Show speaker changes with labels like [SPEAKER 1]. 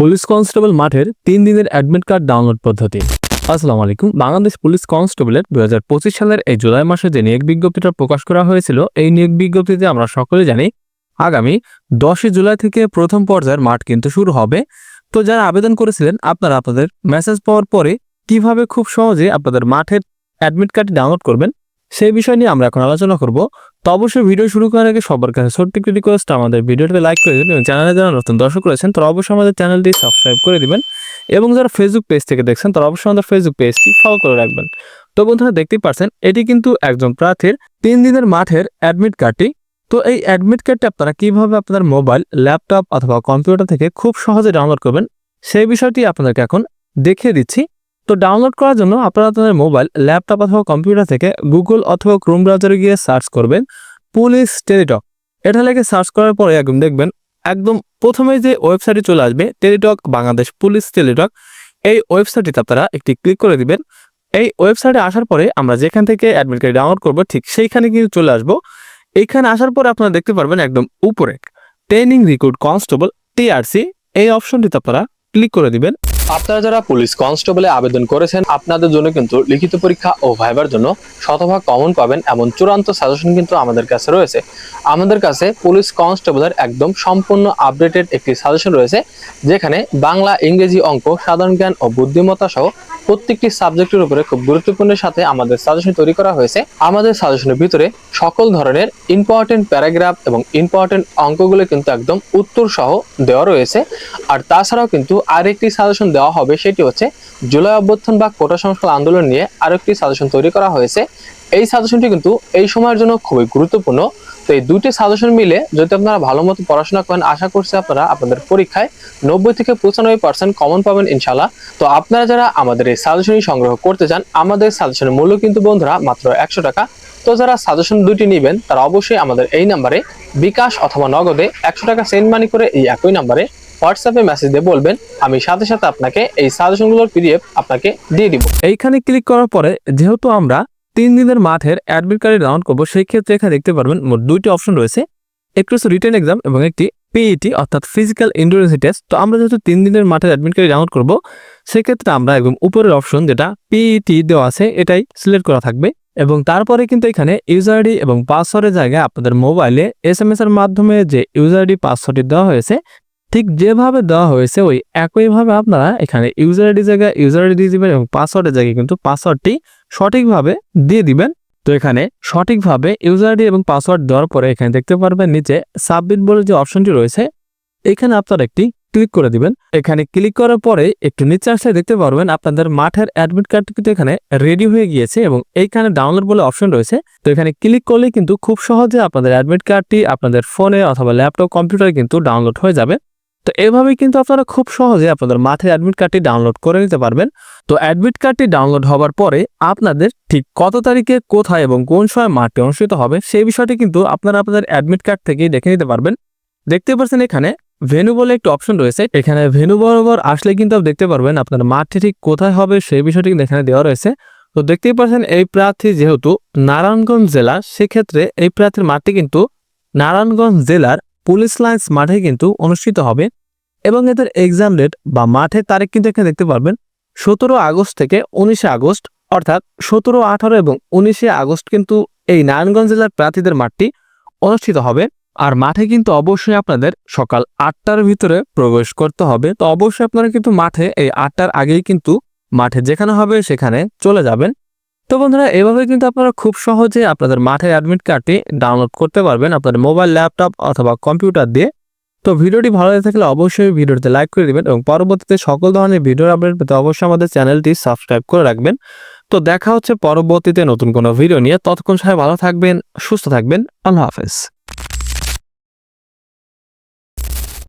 [SPEAKER 1] Police constable মাঠের তিন দিনের অ্যাডমিট কার্ড ডাউনলোড পদ্ধতি। আসসালামু আলাইকুম। বাংলাদেশ পুলিশ কনস্টেবলের দু হাজার পঁচিশ সালের এই জুলাই মাসে যে নিয়োগ বিজ্ঞপ্তিটা প্রকাশ করা হয়েছিল, এই নিয়োগ বিজ্ঞপ্তিতে আমরা সকলে জানি, আগামী দশই জুলাই থেকে প্রথম পর্যায়ের মাঠ কিন্তু শুরু হবে। তো যারা আবেদন করেছিলেন, আপনারা আপনাদের মেসেজ পাওয়ার পরে কীভাবে খুব সহজে আপনাদের মাঠের অ্যাডমিট কার্ড ডাউনলোড করবেন, সেই বিষয় নিয়ে আমরা এখন আলোচনা করব। তো অবশ্যই ভিডিও শুরু করার আগে সবার কাছে ছোট্ট একটি রিকোয়েস্ট আমাদের ভিডিওতে লাইক করে দিবেন চ্যানেলে যারা নতুন দর্শক রয়েছেন, তারা অবশ্যই আমাদের চ্যানেলটি সাবস্ক্রাইব করে দিবেন এবং যারা ফেসবুক পেজ থেকে দেখছেন, তারা অবশ্যই আমাদের ফেসবুক পেজটি ফলো করে রাখবেন। তো বন্ধুরা দেখতেই পারছেন এটি কিন্তু একজন প্রার্থীর তিন দিনের মাঠের অ্যাডমিট কার্ডটি তো এই অ্যাডমিট কার্ডটি আপনারা কীভাবে আপনার মোবাইল ল্যাপটপ অথবা কম্পিউটার থেকে খুব সহজে ডাউনলোড করবেন, সেই বিষয়টি আপনাদেরকে এখন দেখিয়ে দিচ্ছি। তো ডাউনলোড করার জন্য আপনারা আপনাদের মোবাইল ল্যাপটপ অথবা কম্পিউটার থেকে গুগল অথবা ক্রোম ব্রাউজারে গিয়ে সার্চ করবেন পুলিশ টেলিটক এটা লেগে সার্চ করার পরে একদম দেখবেন, একদম প্রথমে যে ওয়েবসাইটে চলে আসবে টেলিটক বাংলাদেশ পুলিশ টেলিটক এই ওয়েবসাইটটিতে আপনারা একটি ক্লিক করে দিবেন। এই ওয়েবসাইটে আসার পরে আমরা যেখান থেকে অ্যাডমিট কার্ড ডাউনলোড করব, ঠিক সেইখানে কিন্তু চলে আসব। এইখানে আসার পরে আপনারা দেখতে পারবেন একদম উপরে ট্রেনিং রিক্রুট কনস্টেবল টিআরসি এই অপশনটিতে আপনারা ক্লিক করে দিবেন।
[SPEAKER 2] আপনারা যারা পুলিশ কনস্টেবলে আবেদন করেছেন, আপনাদের জন্য কিন্তু লিখিত পরীক্ষা ও ভাইবার জন্য শতভাগ কমন পাবেন এমন চূড়ান্ত সাজেশন কিন্তু আমাদের কাছে রয়েছে। আমাদের কাছে পুলিশ কনস্টেবলের একদম সম্পূর্ণ আপডেটেড একটি সাজেশন রয়েছে, যেখানে বাংলা ইংরেজি অঙ্ক, সাধারণ জ্ঞান ও বুদ্ধিমত্তা সহ প্রত্যেকটি সাবজেক্টের উপরে খুব গুরুত্বপূর্ণের সাথে আমাদের সাজেশন তৈরি করা হয়েছে। আমাদের সাজেশনের ভিতরে সকল ধরনের ইম্পর্টেন্ট প্যারাগ্রাফ এবং ইম্পর্টেন্ট অঙ্কগুলো কিন্তু একদম উত্তর সহ দেওয়া রয়েছে। আর তাছাড়াও কিন্তু আরেকটি সাজেশন দেওয়া হবে, সেটি হচ্ছে জুলাই অভ্যুত্থান বা কোটা সংস্কার আন্দোলন নিয়ে আরেকটি সাজেশন তৈরি করা হয়েছে। এই সাজেশনটি কিন্তু এই সময়ের জন্য খুবই গুরুত্বপূর্ণ। তো এই দুইটি সাজেশন মিলে যদি আপনারা ভালো মতো পড়াশোনা করেন, আশা করছি আপনারা আপনাদের পরীক্ষায় নব্বই থেকে পঁচানব্বই পার্সেন্ট কমন পাবেন ইনশাল্লাহ তো আপনারা যারা আমাদের এই সাজেশনই সংগ্রহ করতে চান, আমাদের সাজেশনের মূল্য কিন্তু বন্ধুরা মাত্র একশো টাকা। তো যারা সাজেশন দুইটি নেবেন, তারা অবশ্যই আমাদের এই নাম্বারে বিকাশ অথবা নগদে একশো টাকা সেন্ড মানি করে এই একই নাম্বারে হোয়াটসঅ্যাপে মেসেজ দিয়ে বলবেন। আমি সাথে সাথে আপনাকে এই সাজেশনগুলোর পিডিএফ আপনাকে দিয়ে দিব।
[SPEAKER 1] এইখানে ক্লিক করার পরে যেহেতু আমরা তিন দিনের মাঠের অ্যাডমিট কার্ড রাউন্ড করব, সেই ক্ষেত্রে এখানে দেখতে পারবেন মোট দুইটি অপশন রয়েছে। একটি হচ্ছে রিটেন এক্সাম এবং একটি পিইটি অর্থাৎ ফিজিক্যাল ইন্ডোরেন্সি টেস্ট তো আমরা যেহেতু তিন দিনের মাঠের অ্যাডমিট কার্ড রাউন্ড করব, সেক্ষেত্রে আমরা একদম উপরের অপশন যেটা পিইটি দেওয়া আছে, এটাই সিলেক্ট করা থাকবে। এবং তারপরে কিন্তু এখানে ইউজার আইডি এবং পাসওয়ার্ডের জায়গায় আপনাদের মোবাইলে এস এম এর মাধ্যমে যে ইউজার আইডি পাসওয়ার্ডটি দেওয়া হয়েছে, ঠিক যেভাবে দেওয়া হয়েছে ওই একইভাবে আপনারা এখানে ইউজার আইডি জায়গায় ইউজার আইডি দিয়ে দিবেন এবং পাসওয়ার্ডের জায়গায় কিন্তু পাসওয়ার্ডটি সঠিকভাবে দিয়ে দিবেন। তো এখানে সঠিকভাবে ইউজার আইডি এবং পাসওয়ার্ড দেওয়ার পরে এখানে দেখতে পারবেন নিচে সাবমিট বলে যে অপশনটি রয়েছে, এখানে আপনারা একটি ক্লিক করে দিবেন। এখানে ক্লিক করার পরে একটু নিচে আসলে দেখতে পারবেন আপনাদের মাঠের অ্যাডমিট কার্ড কিন্তু এখানে রেডি হয়ে গিয়েছে এবং এইখানে ডাউনলোড বলে অপশন রয়েছে। তো এখানে ক্লিক করলে কিন্তু খুব সহজে আপনাদের অ্যাডমিট কার্ডটি আপনাদের ফোনে অথবা ল্যাপটপ, কম্পিউটারে কিন্তু ডাউনলোড হয়ে যাবে। তো এভাবেই কিন্তু আপনারা খুব সহজে আপনাদের মাঠের অ্যাডমিট কার্ডটি ডাউনলোড করে নিতে পারবেন। তো অ্যাডমিট কার্ডটি ডাউনলোড হওয়ার পরে আপনাদের ঠিক কত তারিখে, কোথায় এবং কোন সময় মাঠটি অনুষ্ঠিত হবে সেই বিষয়টি কিন্তু আপনারা আপনাদের অ্যাডমিট কার্ড থেকেই দেখে নিতে পারবেন। দেখতে পাচ্ছেন এখানে ভেনু বলে একটি অপশন রয়েছে। এখানে ভেনু বরাবর আসলে কিন্তু আপনি দেখতে পারবেন আপনার মাঠটি ঠিক কোথায় হবে সেই বিষয়টি কিন্তু এখানে দেওয়া রয়েছে। তো দেখতেই পাচ্ছেন এই প্রার্থী যেহেতু নারায়ণগঞ্জ জেলা, সেক্ষেত্রে এই প্রার্থীর মাঠটি কিন্তু নারায়ণগঞ্জ জেলার পুলিশ লাইন্স মাঠে কিন্তু অনুষ্ঠিত হবে এবং এদের এক্সাম ডেট বা মাঠের তারিখ কিন্তু এখানে দেখতে পারবেন সতেরো আগস্ট থেকে উনিশে আগস্ট, অর্থাৎ সতেরো, আঠারো এবং উনিশে আগস্ট কিন্তু এই নারায়ণগঞ্জ জেলার প্রার্থীদের মাঠটি অনুষ্ঠিত হবে। আর মাঠে কিন্তু অবশ্যই আপনাদের সকাল আটটার ভিতরে প্রবেশ করতে হবে। তো অবশ্যই আপনারা কিন্তু মাঠে এই আটটার আগেই কিন্তু মাঠে যেখানে হবে সেখানে চলে যাবেন। তো বন্ধুরা, এভাবে কিন্তু আপনারা খুব সহজে আপনাদের মাঠে অ্যাডমিট কার্ডটি ডাউনলোড করতে পারবেন আপনাদের মোবাইল ল্যাপটপ অথবা কম্পিউটার দিয়ে। তো ভিডিওটি ভালো লাগে থাকলে অবশ্যই ভিডিওতে লাইক করে দেবেন এবং পরবর্তীতে সকল ধরনের ভিডিওর আপডেট পেতে অবশ্যই আমাদের চ্যানেলটি সাবস্ক্রাইব করে রাখবেন। তো দেখা হচ্ছে পরবর্তীতে নতুন কোনো ভিডিও নিয়ে। ততক্ষণ সবাই ভালো থাকবেন, সুস্থ থাকবেন। আল্লাহ হাফেজ।